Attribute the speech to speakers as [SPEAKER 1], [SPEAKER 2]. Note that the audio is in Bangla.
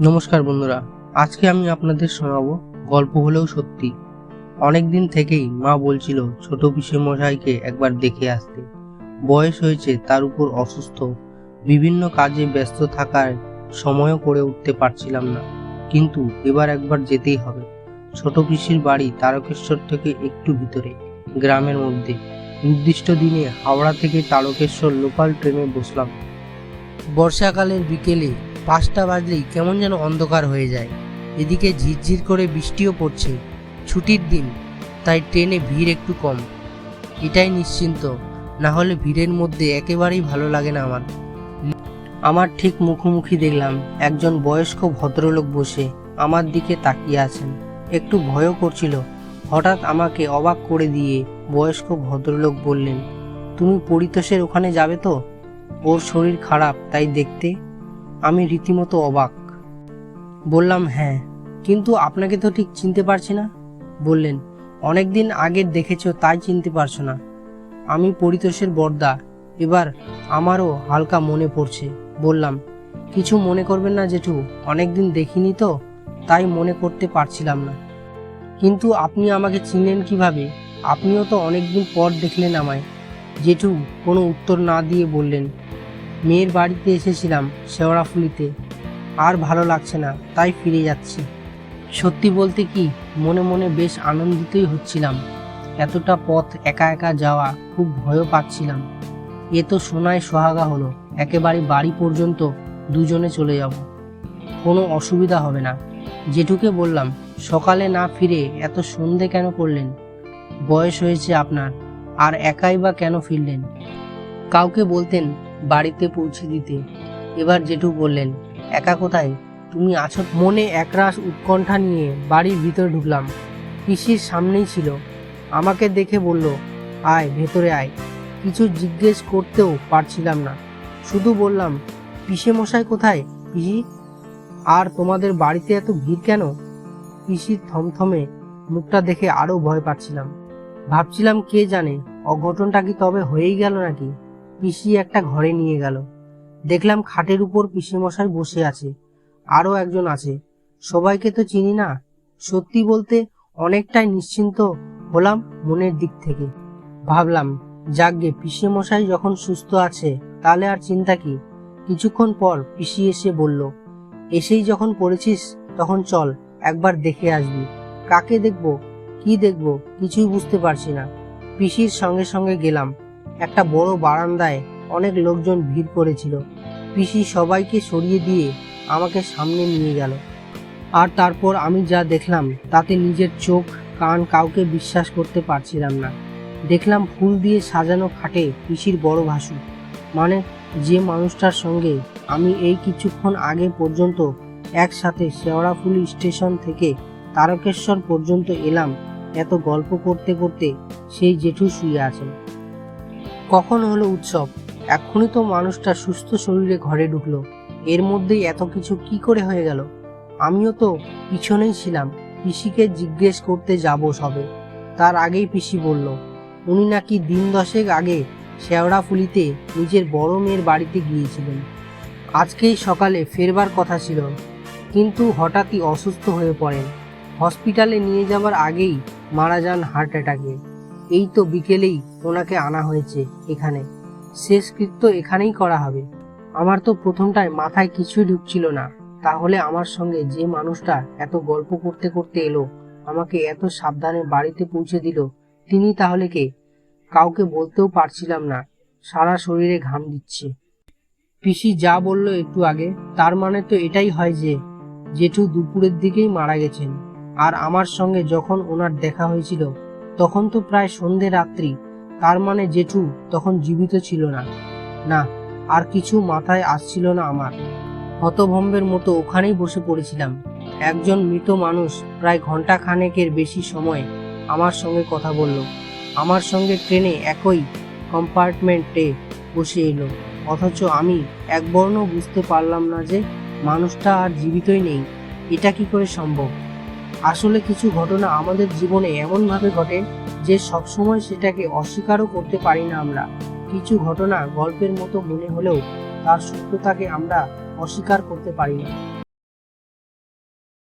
[SPEAKER 1] নমস্কার বন্ধুরা, আজকে আমি আপনাদের শোনাবো গল্প হলেও সত্যি। অনেক দিন থেকেই মা বলছিল ছোট পিসে মশাইকে একবার দেখে আসতে। বয়স হয়েছে তার উপর অসুস্থ। বিভিন্ন কাজে ব্যস্ত থাকার সময়ও করে উঠতে পারছিলাম না। কিন্তু এবার একবার যেতেই হবে। ছোট পিসির বাড়ি তারকেশ্বর থেকে একটু ভিতরে, গ্রামের মধ্যে। নির্দিষ্ট দিনে হাওড়া থেকে তারকেশ্বর লোকাল ট্রেনে বসলাম। বর্ষাকালের বিকেলে পাঁচটা বাজলেই কেমন যেন অন্ধকার হয়ে যায়। এদিকে ঝিরঝির করে বৃষ্টিও পড়ছে। ছুটির দিন, তাই ট্রেনে ভিড় একটু কম। এটাই নিশ্চিন্ত, না হলে ভিড়ের মধ্যে একেবারেই ভালো লাগে না আমার। আমার ঠিক মুখোমুখি দেখলাম একজন বয়স্ক ভদ্রলোক বসে আমার দিকে তাকিয়ে আছেন। একটু ভয়ও করছিল। হঠাৎ আমাকে অবাক করে দিয়ে বয়স্ক ভদ্রলোক বললেন, তুমি পরিতোষের ওখানে যাবে তো? ওর শরীর খারাপ, তাই দেখতে? আমি রীতিমতো অবাক। বললাম হ্যাঁ কিন্তু আপনাকে তো ঠিক চিনতে পারছি না। বললেন অনেক দিন আগে দেখেছ, তাই চিনতে পারছ না। আমি পরিতোষের বর্দা, এবার আমারও হালকা মনে পড়ছে। বললাম, কিছু মনে করবেন না জেঠু অনেক দিন দেখিনি তো, তাই মনে করতে পারছিলাম না। কিন্তু আপনি আমাকে চিনলেন কীভাবে? আপনিও তো অনেকদিন পর দেখলেন আমায়। জেঠু কোনো উত্তর না দিয়ে বললেন মেয়ের বাড়িতে এসেছিলাম শেওড়াফুলিতে। আর ভালো লাগছে না, তাই ফিরে যাচ্ছি। সত্যি বলতে কি, মনে মনে বেশ আনন্দিতই হচ্ছিলাম। এতটা পথ একা একা যাওয়া খুব ভয়ও পাচ্ছিলাম। এ তো সোনায় সোহাগা হলো, একেবারে বাড়ি পর্যন্ত দুজনে চলে যাব। কোনো অসুবিধা হবে না। জেঠুকে বললাম, সকালে না ফিরে এত সন্ধে কেন করলেন? বয়স হয়েছে আপনার, আর একাই বা কেন ফিরলেন? কাউকে বলতেন বাড়িতে পৌঁছে দিতে। এবার জেঠু বললেন, একা কোথায়? তুমি আছো মনে একরাশ উৎকণ্ঠা নিয়ে বাড়ির ভিতরে ঢুকলাম। পিসির সামনেই ছিল। আমাকে দেখে বলল, আয়, ভেতরে আয়। কিছু জিজ্ঞেস করতেও পারছিলাম না। শুধু বললাম পিসে মশাই কোথায়, পিসি? আর তোমাদের বাড়িতে এত ভিড় কেন? পিসির থমথমে মুখটা দেখে আরও ভয় পাচ্ছিলাম। ভাবছিলাম, কে জানে, অঘটনটা কি তবে হয়েই গেল নাকি? পিসি একটা ঘরে নিয়ে গেল। দেখলাম খাটের উপর পিসিমশাই বসে আছে, আরও একজন আছে। সবাইকে তো চিনি না। সত্যি বলতে অনেকটাই নিশ্চিন্ত হলাম মনের দিক থেকে। ভাবলাম, যাকগে, পিসিমশাই যখন সুস্থ আছে, তাহলে আর চিন্তা কি? কিছুক্ষণ পর পিসি এসে বলল, এসেই যখন পড়েছিস, তখন চল, একবার দেখে আসবি। কাকে দেখব, কি দেখব, কিছুই বুঝতে পারছি না। পিসির সঙ্গে সঙ্গে গেলাম। একটা বড় বারান্দায় অনেক লোকজন ভিড় করেছিল। পিসি সবাইকে সরিয়ে দিয়ে আমাকে সামনে নিয়ে গেল। আর তারপর আমি যা দেখলাম, তাতে নিজের চোখ, কান কাউকে বিশ্বাস করতে পারছিলাম না। দেখলাম ফুল দিয়ে সাজানো খাটে পিসির বড় ভাসু মানে যে মানুষটার সঙ্গে আমি এই কিছুক্ষণ আগে পর্যন্ত একসাথে শেওড়াফুলি স্টেশন থেকে তারকেশ্বর পর্যন্ত এলাম, এত গল্প করতে করতে সেই জেঠু শুয়ে আছেন। কখন হলো উৎসব? এক্ষুনি তো মানুষটা সুস্থ শরীরে ঘরে ঢুকলো। এর মধ্যেই এত কিছু কি করে হয়ে গেল? আমিও তো পিছনেই ছিলাম। পিসিকে জিজ্ঞেস করতে যাব সবে। তার আগেই পিসি বলল, উনি নাকি দিন দশেক আগে শেওড়াফুলিতে নিজের বড় মেয়ের বাড়িতে গিয়েছিলেন। আজকেই সকালে ফেরবার কথা ছিল, কিন্তু হঠাৎই অসুস্থ হয়ে পড়েন। হসপিটালে নিয়ে যাবার আগেই মারা যান হার্ট অ্যাটাকে। এই তো বিকেলেই ওনাকে আনা হয়েছে এখানে। শেষকৃত্য এখানেই করা হবে। আমার তো প্রথমটায় মাথায় কিছুই ঢুকছিল না। তাহলে আমার সঙ্গে যে মানুষটা এত গল্প করতে করতে এলো, আমাকে এত সাবধানে বাড়িতে পৌঁছে দিল, তিনি তাহলে কে? কাউকে বলতেও পারছিলাম না। সারা শরীরে ঘাম দিচ্ছে। পিসি যা বলল একটু আগে, তার মানে তো এটাই হয় যে, জেঠু দুপুরের দিকেই মারা গেছেন। আর আমার সঙ্গে যখন ওনার দেখা হয়েছিল তখন তো প্রায় সন্ধে রাত্রি, তার মানে জেঠু তখন জীবিত ছিল না। না, আর কিছু মাথায় আসছিল না আমার। হতভম্বের মতো ওখানেই বসে পড়েছিলাম। একজন মৃত মানুষ প্রায় ঘণ্টা খানেকের বেশি সময় আমার সঙ্গে কথা বলল। আমার সঙ্গে ট্রেনে একই কম্পার্টমেন্টে বসে এলো। অথচ আমি একবর্ণ বুঝতে পারলাম না যে, মানুষটা আর জীবিতই নেই। এটা কি করে সম্ভব? আসলে কিছু ঘটনা আমাদের জীবনে এমনভাবে ঘটে যে সবসময় সেটাকে অস্বীকারও করতে পারি না আমরা। কিছু ঘটনা গল্পের মতো মনে হলেও তার সত্যতাকে আমরা অস্বীকার করতে পারি না।